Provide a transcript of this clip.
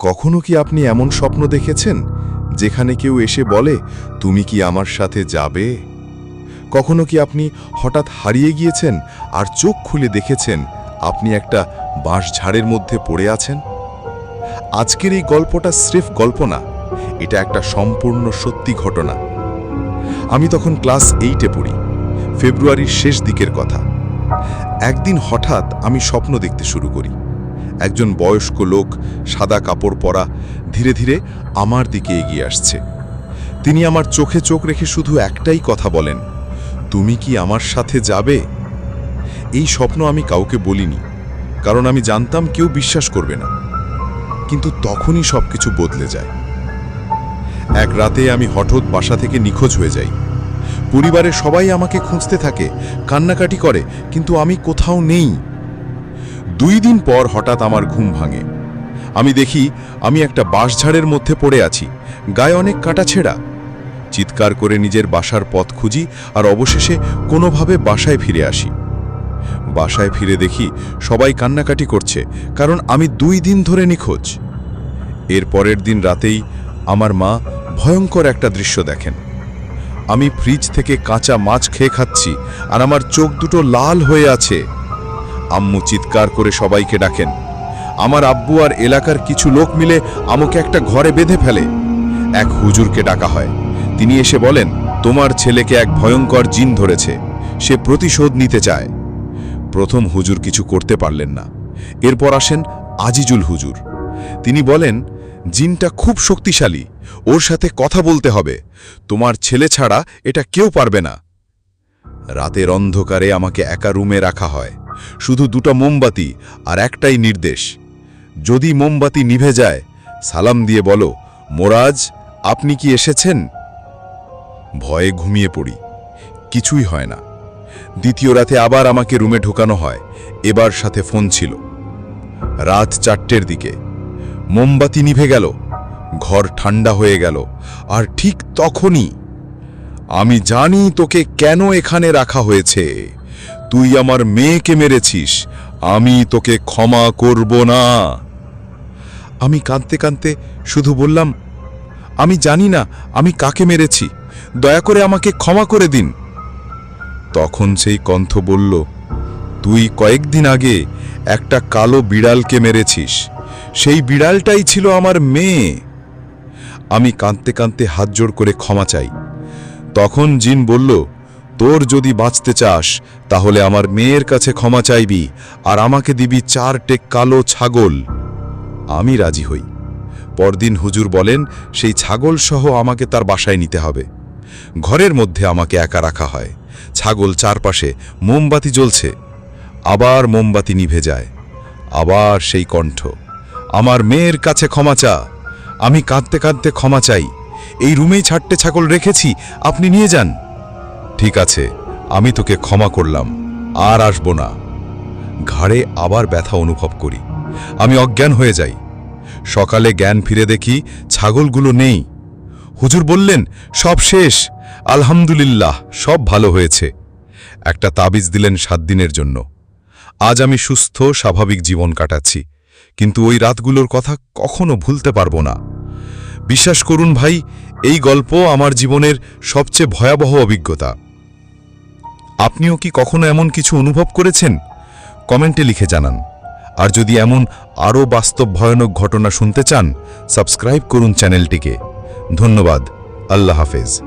কখনো কি আপনি এমন স্বপ্ন দেখেছেন, যেখানে কেউ এসে বলে, তুমি কি আমার সাথে যাবে? কখনো কি আপনি হঠাৎ হারিয়ে গিয়েছেন আর চোখ খুলে দেখেছেন, আপনি একটা বাঁশঝাড়ের মধ্যে পড়ে আছেন? আজকের এই গল্পটা স্রেফ গল্প না, এটা একটা সম্পূর্ণ সত্যি ঘটনা। আমি তখন ক্লাস এইটে পড়ি, ফেব্রুয়ারির শেষ দিকের কথা। একদিন হঠাৎ আমি স্বপ্ন দেখতে শুরু করি। একজন বয়স্ক লোক সাদা কাপড় পরা ধীরে ধীরে আমার দিকে এগিয়ে আসছে। তিনি আমার চোখে চোখ রেখে শুধু একটাই কথা বলেন, তুমি কি আমার সাথে যাবে? এই স্বপ্ন আমি কাউকে বলিনি, কারণ আমি জানতাম কেউ বিশ্বাস করবে না। কিন্তু তখনই সবকিছু বদলে যায়। এক রাতে আমি হঠাৎ বাসা থেকে নিখোঁজ হয়ে যাই। পরিবারের সবাই আমাকে খুঁজতে থাকে, কান্নাকাটি করে, কিন্তু আমি কোথাও নেই। দুই দিন পর হঠাৎ আমার ঘুম ভাঙে। আমি দেখি আমি একটা বাঁশঝাড়ের মধ্যে পড়ে আছি, গায়ে অনেক কাটা ছেঁড়া। চিৎকার করে নিজের বাসার পথ খুঁজি আর অবশেষে কোনোভাবে বাসায় ফিরে আসি। বাসায় ফিরে দেখি সবাই কান্নাকাটি করছে, কারণ আমি দুই দিন ধরে নিখোঁজ। এর পরের দিন রাতেই আমার মা ভয়ঙ্কর একটা দৃশ্য দেখেন। আমি ফ্রিজ থেকে কাঁচা মাছ খেয়ে খাচ্ছি আর আমার চোখ দুটো লাল হয়ে আছে। আম্মু চিৎকার করে সবাইকে ডাকেন। আমার আব্বু আর এলাকার কিছু লোক মিলে আমাকে একটা ঘরে বেঁধে ফেলে। এক হুজুরকে ডাকা হয়। তিনি এসে বলেন, তোমার ছেলেকে এক ভয়ঙ্কর জিন ধরেছে। সে প্রতিশোধ নিতে চায়। প্রথম হুজুর কিছু করতে পারলেন না। এরপর আসেন আজিজুল হুজুর। তিনি বলেন, জিনটা খুব শক্তিশালী। ওর সাথে কথা বলতে হবে। তোমার ছেলে ছাড়া এটা কেউ পারবে না। রাতের অন্ধকারে আমাকে একা রুমে রাখা হয়। শুধু দুটো মোমবাতি আর একটাই নির্দেশ। যদি মোমবাতি নিভে যায়, সালাম দিয়ে বলো, মোরাজ, আপনি কি এসেছেন? ভয়ে ঘুমিয়ে পড়ি। কিছুই হয় না। দ্বিতীয় রাতে আবার আমাকে রুমে ঢোকানো হয়। এবার সাথে ফোন ছিল। রাত চারটের দিকে। মোমবাতি নিভে গেল। ঘর ঠান্ডা হয়ে গেল। আর ঠিক তখনই আমি জানি তোকে কেন এখানে রাখা হয়েছে। তুই আমার মেয়েকে মেরেছিস, আমি তোকে ক্ষমা করব না। আমি কাঁদতে কাঁদতে শুধু বললাম, আমি জানি না আমি কাকে মেরেছি, দয়া করে আমাকে ক্ষমা করে দিন। তখন সেই কণ্ঠ বলল, তুই কয়েকদিন আগে একটা কালো বিড়ালকে মেরেছিস, সেই বিড়ালটাই ছিল আমার মেয়ে। আমি কাঁদতে কাঁদতে হাত জোড় করে ক্ষমা চাই। তখন জিন বলল তোর যদি বাঁচতে চাস, তাহলে আমার মেয়ের কাছে ক্ষমা চাইবি আর আমাকে দিবি চার টেক কালো ছাগল। আমি রাজি হই। পরদিন হুজুর বলেন, সেই ছাগল সহ আমাকে তার বাসায় নিতে হবে। ঘরের মধ্যে আমাকে একা রাখা হয়। ছাগল চারপাশে মোমবাতি জ্বলছে। আবার মোমবাতি নিভে যায়। আবার সেই কণ্ঠ, আমার মেয়ের কাছে ক্ষমা চা। আমি কাঁদতে কাঁদতে ক্ষমা চাই। এই রুমেই ছাড়তে ছাগল রেখেছি, আপনি নিয়ে যান। ঠিক আছে, আমি তোকে ক্ষমা করলাম, আর আসব না। ঘাড়ে আবার ব্যথা অনুভব করি। আমি অজ্ঞান হয়ে যাই। সকালে জ্ঞান ফিরে দেখি ছাগলগুলো নেই। হুজুর বললেন, সব শেষ, আলহামদুলিল্লাহ, সব ভালো হয়েছে। একটা তাবিজ দিলেন সাত দিনের জন্য। আজ আমি সুস্থ, স্বাভাবিক জীবন কাটাচ্ছি, কিন্তু ওই রাতগুলোর কথা কখনো ভুলতে পারব না। বিশ্বাস করুন ভাই, এই গল্প আমার জীবনের সবচেয়ে ভয়াবহ অভিজ্ঞতা। আপনিও কি কখনো এমন কিছু অনুভব করেছেন? কমেন্টে লিখে জানান। আর যদি এমন আরও বাস্তব ভয়ানক ঘটনা শুনতে চান, সাবস্ক্রাইব করুন চ্যানেলটিকে। ধন্যবাদ। আল্লাহ হাফেজ।